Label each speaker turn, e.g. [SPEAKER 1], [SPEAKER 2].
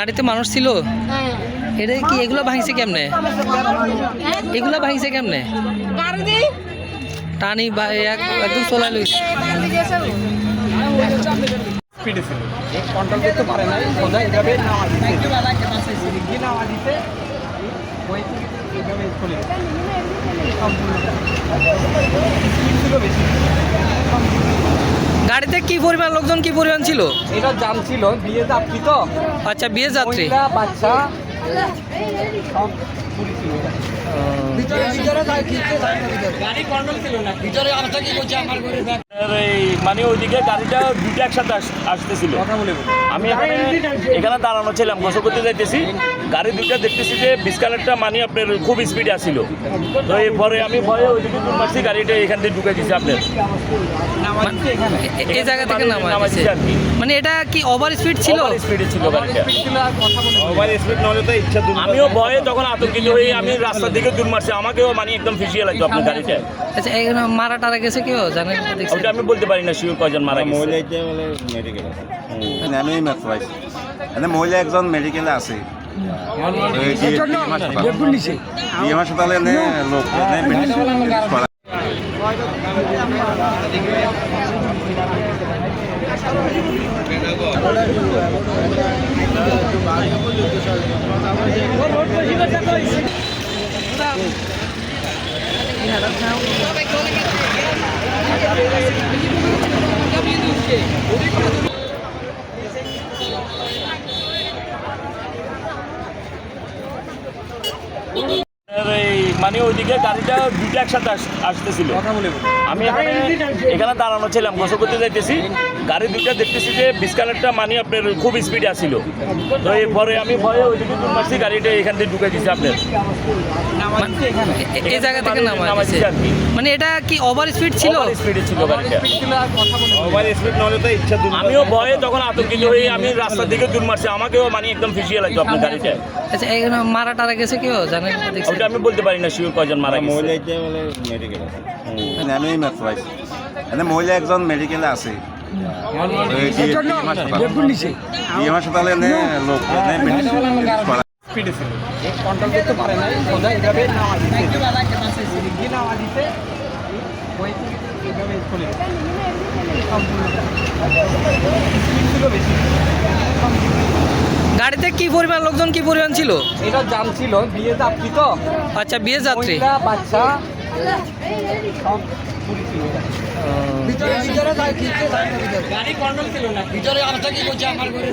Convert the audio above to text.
[SPEAKER 1] গাড়িতে মানুষ ছিল? এটা কি এগুলো ভাঙছে কেমনে? এগুলো ভাঙছে কেমনে? টানি বা এক- একদম চলাই লইছে
[SPEAKER 2] স্পিডে ছিল। কন্ট্রোল করতে পারে নাই। সোজা এইভাবে নামা দিচ্ছে নামা দিতে ওই এইভাবে চলে গেছে। স্পিড বেশি।
[SPEAKER 1] গাড়িতে কি পরিমাণ লোকজন কি পরিমাণ ছিল?
[SPEAKER 2] এটা জাম ছিল বিয়ে যাত্রী তো।
[SPEAKER 1] আচ্ছা বিয়ে যাত্রী।
[SPEAKER 2] বাচ্চা
[SPEAKER 3] মানে ওইদিকে গাড়িটা দুইটা একসাথে আসতেছিল।
[SPEAKER 2] কথা বলে বলি।
[SPEAKER 3] আমি এখানে এখানে দাঁড়ানো ছিলাম গোসল করতে যাইতেছি। গাড়ি দুইটা দেখতেছি যে বিস্কালেরটা মানে আপনার খুব স্পিডে আসছিল। তো এরপরে আমি ভয়ে ওইদিকে দূর মারছি গাড়িটা এখান থেকে ঢুকে দিছি আপনার।
[SPEAKER 1] এই জায়গা থেকে নামা
[SPEAKER 3] নামাইছে। আর
[SPEAKER 1] মানে এটা কি ওভার স্পিড ছিল?
[SPEAKER 3] স্পিডে ছিল গাড়িটা।
[SPEAKER 2] স্পিড ছিল আর কথা বলে
[SPEAKER 3] আমিও ভয়ে তখন আতঙ্কিত হয়ে আমি রাস্তার দিকে দূর মারছি আমাকেও মানে একদম ফিসিয়ে লাগতো আপনার গাড়িতে।
[SPEAKER 1] আচ্ছা এখানে মারা টারা গেছে কেউ জানেন
[SPEAKER 3] ওটা আমি বলতে পারি না শিওর কয়জন মারা গেছে।
[SPEAKER 4] মেডিকেল আছে। আমি মাত্র পাইছি। মানে মহিলা একজন মেডিকেলে আছে। হাসপাতালে। এনে লোক?
[SPEAKER 3] এই মানে ওইদিকে গাড়িটা দুইটা একসাথে আসতেছিল।
[SPEAKER 2] কথা বলে বলি।
[SPEAKER 3] আমি এখানে এখানে দাঁড়ানো ছিলাম গোসল করতে যাইতেছি। গাড়ি দুইটা দেখতেছি যে বিস্কালেরটা মানে আপনার খুব স্পিডে আসছিল তো এরপরে আমি ভয়ে ওইদিকে দূর মারছি গাড়িটা এখান থেকে ঢুকে আপনার।
[SPEAKER 2] দিচ্ছে এখানে
[SPEAKER 1] এ- এই জায়গা থেকে নামা
[SPEAKER 3] নামাই
[SPEAKER 1] দিছে
[SPEAKER 3] দিছে আর কি।
[SPEAKER 1] মানে এটা কি ওভার স্পিড ছিল?
[SPEAKER 3] স্পিডে ছিল গাড়িটা।
[SPEAKER 2] স্পিড ছিল আর কথা বলে
[SPEAKER 3] আমিও ভয়ে তখন আতঙ্কিত হয়ে আমি রাস্তার দিকে দূর মারছি। আমাকেও মানে একদম ফিসিয়ে লাগতো আপনার গাড়িটা।
[SPEAKER 1] আচ্ছা এখানে মারা টারা গেছে কেউ? জানেন
[SPEAKER 3] ওটা আমি বলতে পারি না শিওর কয়জন মারা গেছে
[SPEAKER 4] মহিলাকে বলে মেডিকেল আছে আমি পাইছি মানে মহিলা একজন মেডিকেলে আছে হাসপাতালে এনে লোক এনে মেডিকেল
[SPEAKER 2] স্পিডে ছিল কন্ট্রোল করতে পারে নাই সোজা এইভাবে নামা দিচ্ছে নামা দিতে ওই এইভাবে চলে গেছে বেশি
[SPEAKER 1] গাড়িতে কি পরিমাণ লোকজন কি পরিমাণ ছিল?
[SPEAKER 2] এটা জাম ছিল বিয়ে যাত্রী তো।
[SPEAKER 1] আচ্ছা বিয়ে যাত্রী।
[SPEAKER 2] বাচ্চা ভিতরে ভিতরে ভিতরে গাড়ি কন্ট্রোল ছিল না ভিতরে আমরা কি করছে আমার ঘরে